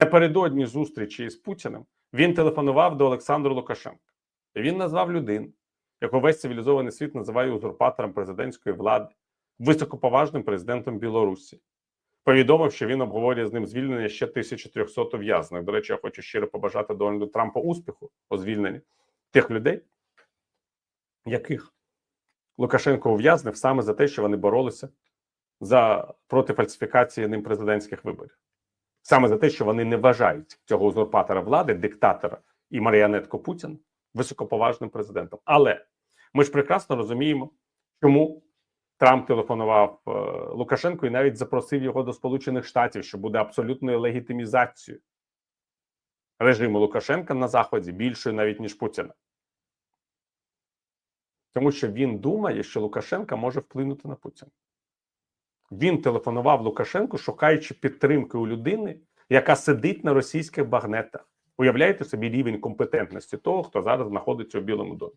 Напередодні зустрічі з Путіним він телефонував до Олександра Лукашенка. І він назвав людину, яку весь цивілізований світ називає узурпатором президентської влади, високоповажним президентом Білорусі. Повідомив, що він обговорює з ним звільнення ще 1300 ув'язнених. До речі, я хочу щиро побажати Дональду Трампу успіху у звільненні тих людей, яких Лукашенко ув'язнив саме за те, що вони боролися за проти фальсифікації ним президентських виборів, саме за те, що вони не вважають цього узурпатора влади, диктатора і маріонетку Путіна високоповажним президентом. Але ми ж прекрасно розуміємо, чому Трамп телефонував е, Лукашенку і навіть запросив його до Сполучених Штатів, що буде абсолютною легітимізацією режиму Лукашенка на Заході більшою навіть ніж Путіна. Тому що він думає, що Лукашенка може вплинути на Путіна. Він телефонував Лукашенку, шукаючи підтримки у людини, яка сидить на російських багнетах. Уявляєте собі рівень компетентності того, хто зараз знаходиться у Білому домі.